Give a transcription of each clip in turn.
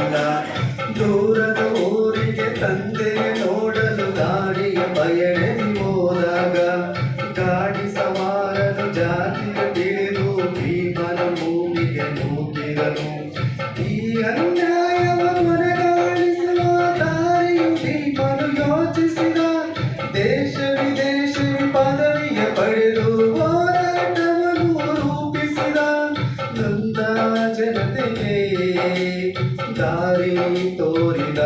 ಇಲ್ಲ ದೂರದ ಊರಿಗೆ ತಂದೆ ನೋಡಲು ಗಾಡಿಯ ಪಯಣದಿ ಹೋದಾಗ ಗಾಡಿ ಸವಾರನು ಜಾತಿಯ ತಿಳಿದು ಭೀಮನ ಭೂಮಿಗೆ ನೂಕಿದನು ಈ ಅನ್ಯಾಯವ ಕೊನೆಗಾಣಿಸುವ ದಾರಿಯು ಭೀಮನು ಯೋಚಿಸಿದ ದೇಶ ವಿದೇಶ ಪದವಿಯ ಪಡೆದು ಹೋರಾಟವನ್ನು ರೂಪಿಸಿದ ನೊಂದ ಜನತೆಗೆ ದಾರಿ ತೋರಿದ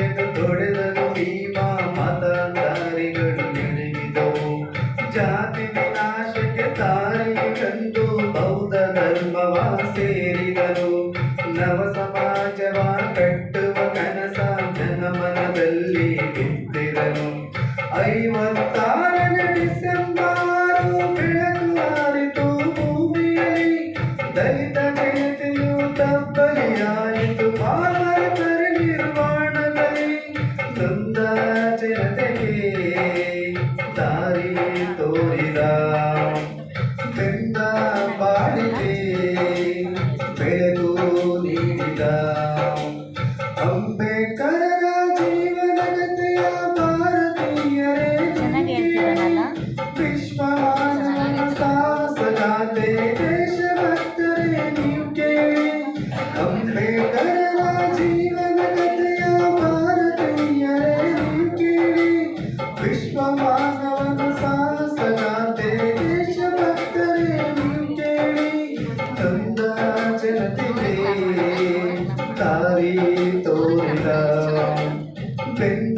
ಅಸ್ಪೃಶ್ಯತೆಯನ್ನು ತೊಡೆದನು ಭೀಮ ಮತದಾರಿಗಳು ನಡೆಯಿದವು ಜಾತಿ ವಿನಾಶಕ್ಕೆ ದಾರಿಯಂದು ಬೌದ್ಧ ಧರ್ಮವ ಸೇರಿದನು. ನವ ಸಮಾಜವ ಕಟ್ಟುವ ಕನಸ ಜನಮನದಲ್ಲಿ ಜನತೆಗೆ ದಾರಿ ತೋರಿದ ಬೆಂದ ಜನತೆ ತಾರಿ ತೋರಿದ ಬೆಂಗ